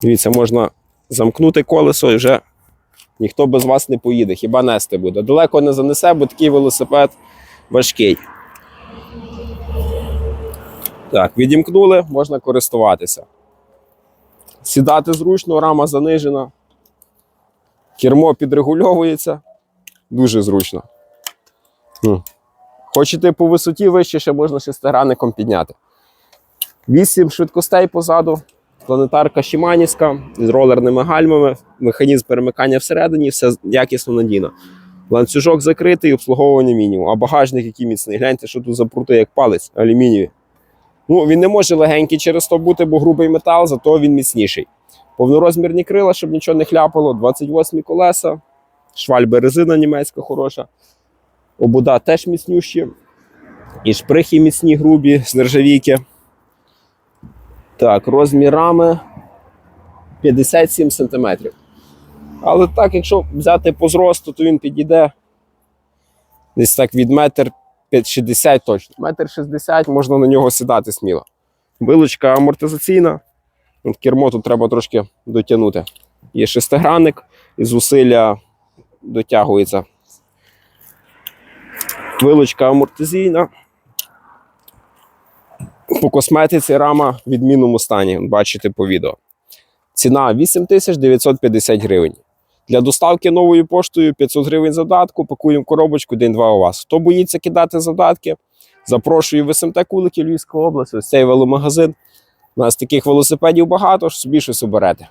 Дивіться, можна замкнути колесо і вже ніхто без вас не поїде, хіба нести буде. Далеко не занесе, бо такий велосипед важкий. Так, відімкнули, можна користуватися. Сідати зручно, рама занижена. Кермо підрегульовується. Дуже зручно. Хочете по висоті вище, ще можна шестигранником підняти. Вісім швидкостей позаду, планетарка Шіманівська з ролерними гальмами, механізм перемикання всередині, все якісно надійно. Ланцюжок закритий, обслуговування мінімум. А багажник, який міцний. Гляньте, що тут за прути, як палець алюмінієві. Ну, він не може легенький через то бути, бо грубий метал, зато він міцніший. Повнорозмірні крила, щоб нічого не хляпало, 28 колеса, швальби резина німецька хороша. Обуда теж міцнющі. І шприхи міцні, грубі, з нержавійки. Так, розмір рами 57 см. Але так, якщо взяти по зросту, то він підійде десь так від метр 60 точно. Метр 60 можна на нього сідати сміло. Вилучка амортизаційна. От кермо тут треба трошки дотягнути. Є шестигранник і зусилля дотягується. Вилучка амортизійна. По косметиці рама в відмінному стані. Бачите по відео. Ціна 8950 гривень. Для доставки новою поштою 500 гривень задатку, пакуємо коробочку день-два у вас. Хто боїться кидати задатки, запрошую в СМТ Кулики Львівської області, ось цей веломагазин. У нас таких велосипедів багато, собі щось оберете.